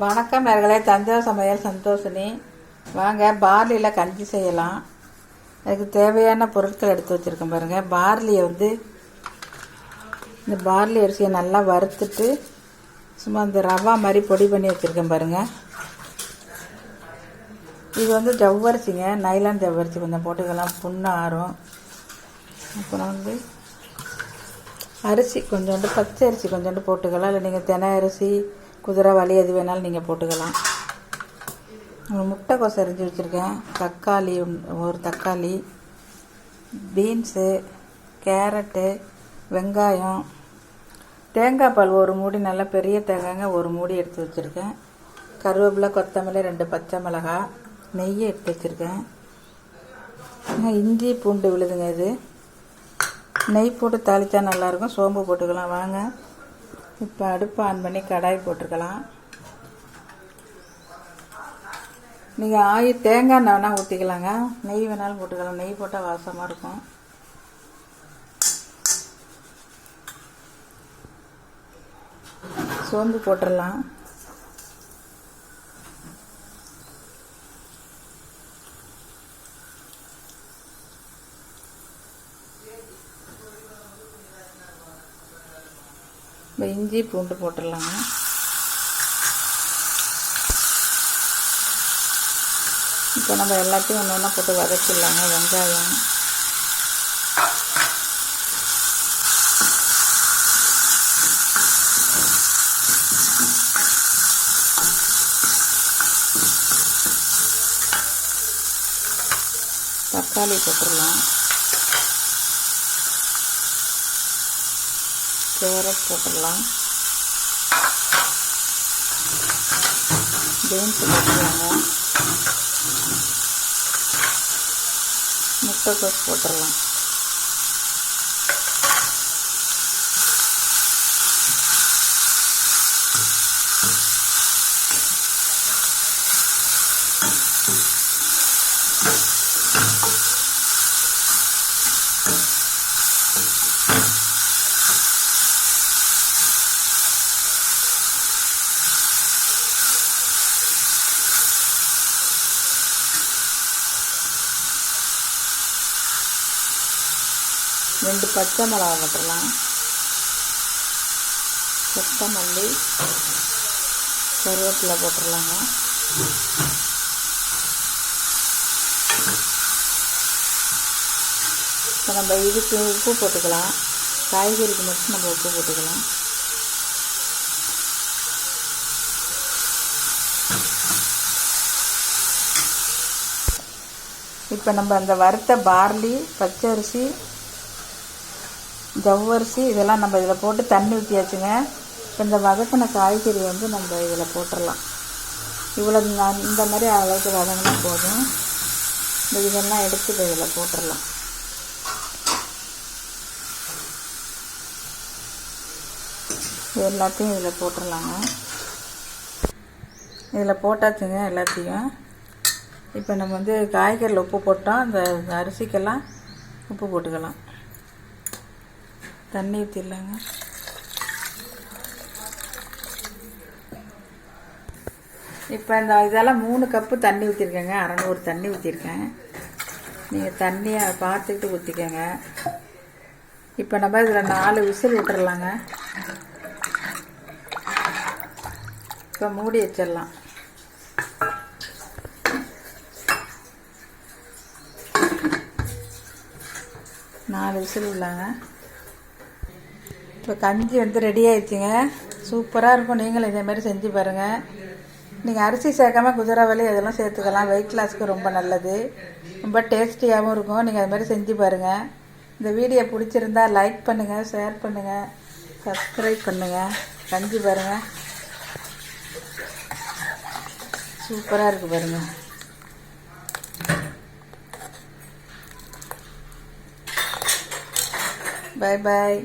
வணக்கம் நேர்களே தஞ்சாவூர் சமையல் சந்தோஷினி. வாங்க பார்லியில் கஞ்சி செய்யலாம். அதுக்கு தேவையான பொருட்கள் எடுத்து வச்சுருக்கேன் பாருங்கள் பார்லியை வந்து இந்த பார்லி அரிசியை நல்லா வறுத்துட்டு சும்மா இந்த ரவா மாதிரி பொடி பண்ணி வச்சுருக்கேன் பாருங்கள் இது வந்து ஜவ்வரிசிங்க நைலான் ஜவ்வரிசி கொஞ்சம் போட்டுக்கலாம். புண்ணு ஆறும் அப்புறம் வந்து அரிசி கொஞ்சோண்டு பச்சை அரிசி கொஞ்சோண்டு போட்டுக்கலாம். இல்லை நீங்கள் தினை அரிசி குதிரை வலி எது வேணாலும் நீங்கள் போட்டுக்கலாம். முட்டைக்கோசை முட்டைக்கோஸ் அரிஞ்சு வச்சுருக்கேன். தக்காளி ஒரு தக்காளி பீன்ஸு கேரட்டு வெங்காயம் தேங்காய் பால் ஒரு மூடி நல்லா பெரிய தேங்காய்ங்க ஒரு மூடி எடுத்து வச்சுருக்கேன். கருவேப்பிலை கொத்தமல்லி ரெண்டு பச்சை மிளகா நெய் எடுத்து வச்சுருக்கேன். இஞ்சி பூண்டு விழுதுங்க இது. நெய் போட்டு தாளித்தா நல்லாயிருக்கும் சோம்பு போட்டுக்கலாம். வாங்க. இப்போ அடுப்பு ஆன் பண்ணி கடாய் போட்டுக்கலாம் நீங்கள் ஆயில் தேங்காய் எண்ணெய் வேணால் ஊற்றிக்கலாங்க நெய் வேணாலும் போட்டுக்கலாம். நெய் போட்டால் வாசமாக இருக்கும். சோம்பு போட்டுடலாம் இஞ்சி பூண்டு போட்டுடலாங்க. இப்போ நம்ம எல்லாத்தையும் ஒன்று ஒன்றா போட்டு வதக்கிடலாங்க வெங்காயம். தக்காளி போட்டுடலாம். கேரட் போட்டுடலாம். பீன்ஸ் போட்டுருவாங்க முட்டைக்கோஸ் போட்டுடலாம். ரெண்டு பச்சை மிளகா போட்டுடலாம் கொத்தமல்லி கருவேப்பிலை போட்டுடலாங்க. இப்போ நம்ம இதுக்கு உப்பு போட்டுக்கலாம். காய்கறிக்கு மட்டும் நம்ம உப்பு போட்டுக்கலாம். இப்போ நம்ம அந்த வறுத்த பார்லி பச்சரிசி ஜவ்வரிசி இதெல்லாம் நம்ம இதில் போட்டு தண்ணி ஊற்றியாச்சுங்க இப்போ இந்த வதக்கின காய்கறி வந்து நம்ம இதில் போட்டுடலாம். இவ்வளோ நான் இந்த மாதிரி அளவுக்கு வதங்கினா போதும். இந்த இதெல்லாம் எடுத்து இதில் போட்டுடலாம். இது எல்லாத்தையும் இதில் போட்டுடலாங்க. இதில் போட்டாச்சுங்க எல்லாத்தையும். இப்போ நம்ம வந்து காய்கறியில் உப்பு போட்டோம் அந்த அரிசிக்கெல்லாம் உப்பு போட்டுக்கலாம். தண்ணி ஊற்றிடலாங்க இப்போ இந்த இதெல்லாம் மூணு கப்பு தண்ணி ஊற்றிருக்கேங்க அறநூறு தண்ணி ஊற்றிருக்கேன் நீங்கள் தண்ணியை பார்த்துக்கிட்டு ஊற்றிக்கோங்க இப்போ நம்ம இதில் நாலு விசில் விட்டுறலாங்க. இப்போ மூடி வச்சிடலாம். நாலு விசில் விடலாங்க இப்போ கஞ்சி வந்து ரெடி ஆயிடுச்சுங்க. சூப்பராக இருக்கும். நீங்களும் இதே மாதிரி செஞ்சு பாருங்கள் நீங்கள் அரிசி சேர்க்காம குதிரவலி அதெல்லாம் சேர்த்துக்கலாம். வெயிட் லாஸ்க்கு ரொம்ப நல்லது. ரொம்ப டேஸ்டியாகவும் இருக்கும். நீங்கள் அது மாதிரி செஞ்சு பாருங்கள் இந்த வீடியோ பிடிச்சிருந்தா லைக் பண்ணுங்கள் ஷேர் பண்ணுங்கள் சப்ஸ்கிரைப் பண்ணுங்கள் கஞ்சி பாருங்கள் சூப்பராக இருக்குது பாருங்கள் பாய் பாய்